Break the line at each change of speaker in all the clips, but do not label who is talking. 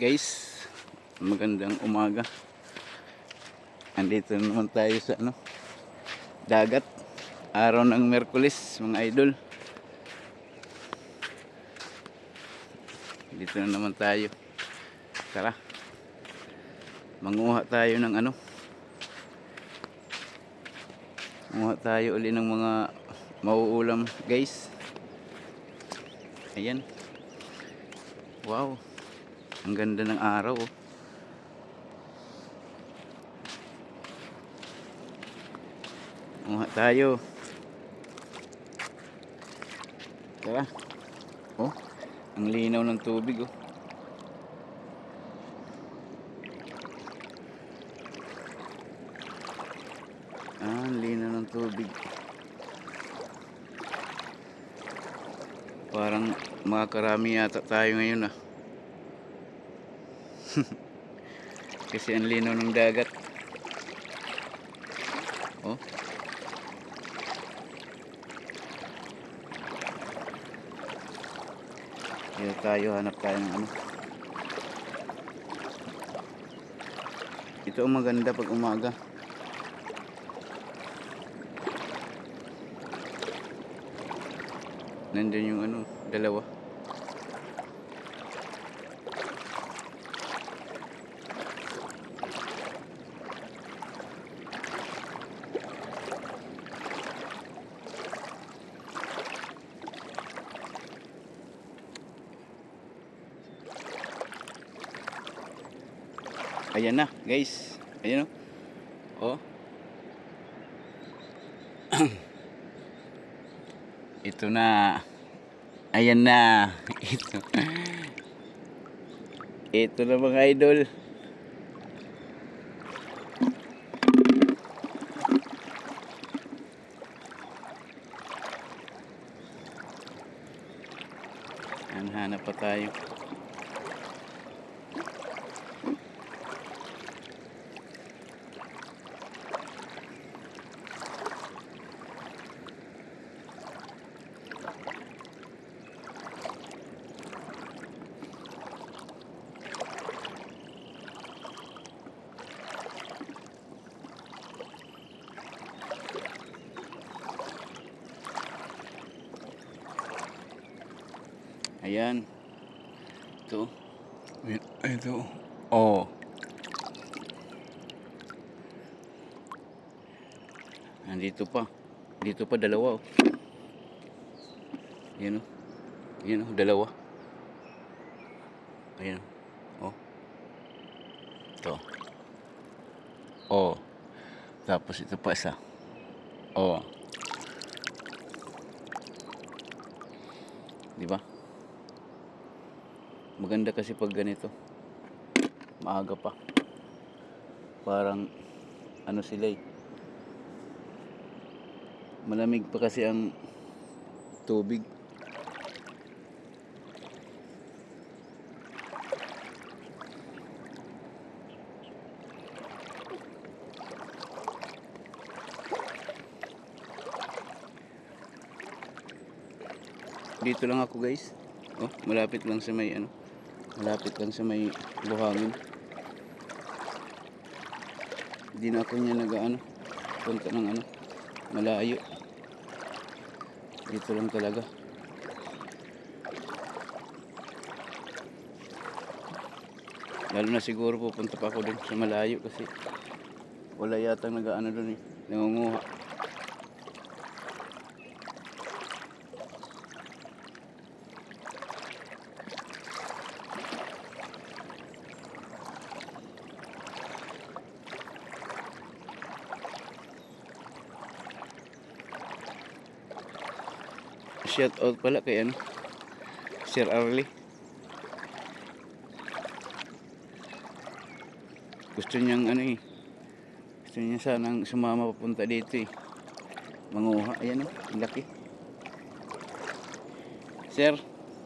guys magandang umaga. Andito na naman tayo sa ano dagat. Araw ng Merkulis mga idol. Dito na naman tayo. Tara. Manguha tayo ng ano manguha tayo uli ng mga mauulam. Guys. Ayan. Wow ang ganda ng araw oh. Manguha tayo tara oh ang linaw ng tubig oh Ah, ang linaw ng tubig. Parang makakarami yata tayo ngayon ah. Kasi ang linaw ng dagat. Oh. Dito tayo, hanap tayo ng ano. Ito ang maganda pag umaga. Nandun yung ano, dalawa. Ayan na, guys. Ayan o. Oh. Ito na. Ayan na. Ito. Ito na mga idol. Hanap pa tayo. Ayan. Ito. Ito. Oh. Nandito pa. Dito pa dalawa oh. Ayan oh. Ayan oh, dalawa. Ayan oh. Ito. Oh. Tapos ito pa isa. Oh. Di ba? Maganda kasi pag ganito. Maaga pa. Parang ano sila eh. Malamig pa kasi ang tubig. Dito lang ako guys. Oh, malapit lang sa may ano. Malapit lang sa may buhangin. Hindi na ako niya nag ano, punta ng ano, malayo. Dito lang talaga. Lalo na siguro pupunta pa ako dun sa malayo kasi wala yata nag ano dun eh, nangunguha. Shout out pala kay ano, Sir Arlie. Gusto niyang ano eh, gusto niya sanang sumama papunta dito eh. Manguha, ayan oh, ang laki. Sir,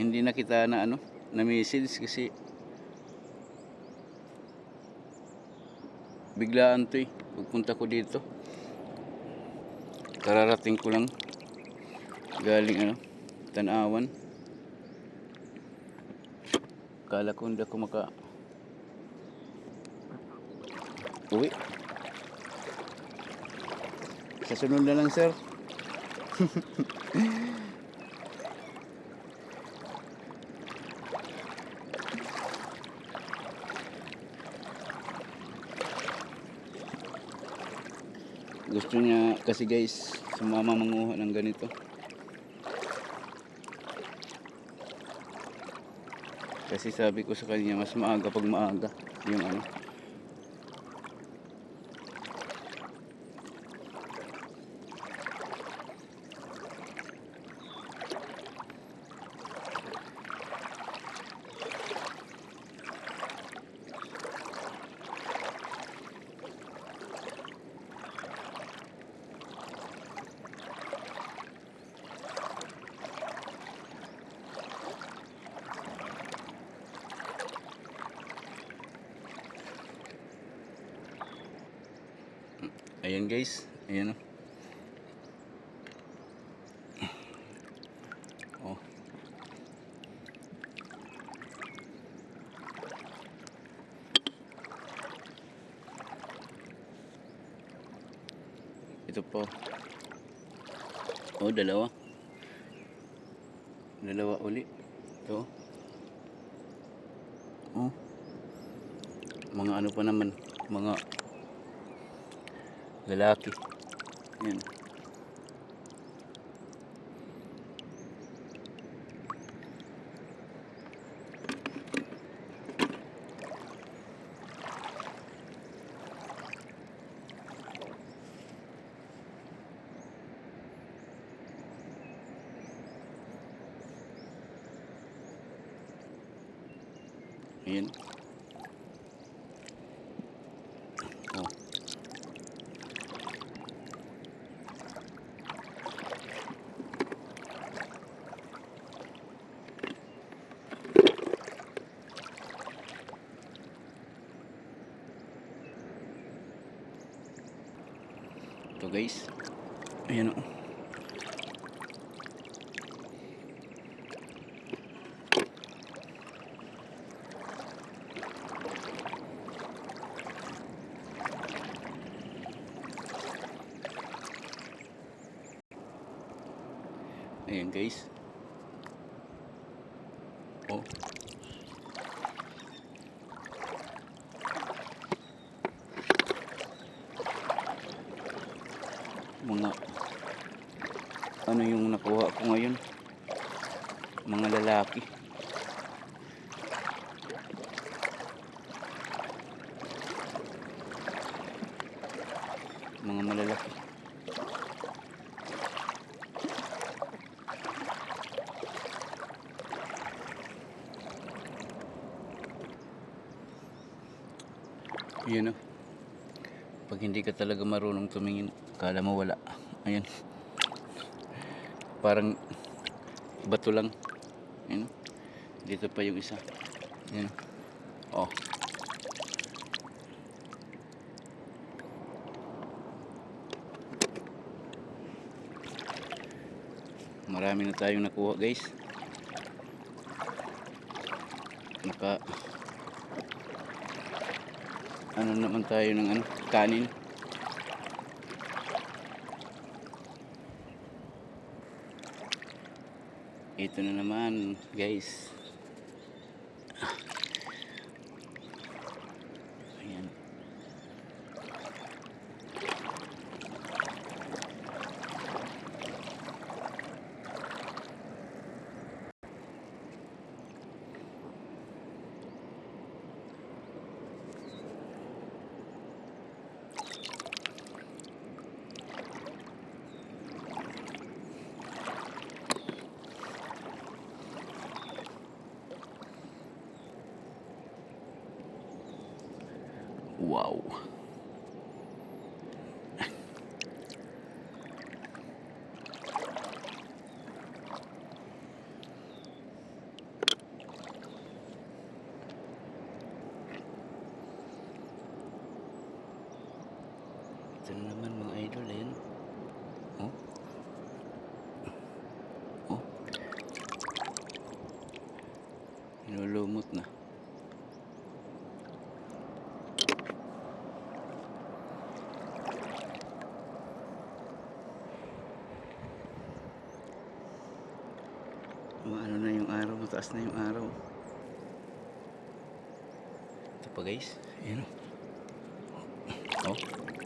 hindi na kita na ano, na message kasi biglaan to eh. Pagpunta ko dito. Kararating ko lang galing ano tanawan kala ko hindi ako maka Uwi. Sa sunod na lang, sir. Gusto niya kasi guys, sumama manguha ng ganito. Kasi sabi ko sa kanya, mas maaga pag maaga. Yung ano. Ayan guys, ayan o. Oh. Ito po. Oh, dalawa. Dalawa uli. Ito. Oh. Mga ano pa naman, mga lalaki. Yan. Ayan. Ito guys. Ayan o. Ayan guys. Oh. Mga lalaki. Mga malalaki. Yan o. Pag hindi ka talaga marunong tumingin, kala mo wala. Ayan. Parang bato lang. Ayan. Dito pa yung isa. Ayan. Oh. Marami na tayong nakuha guys. Naka ano naman tayo ng ano, kanin. Ito na naman, guys. Ayan. Wow. Ito na naman mga idol, ayan. Oh. Oh. Inulumot na. Maano na mataas na yung araw. Ito pa guys, ayan. Oh.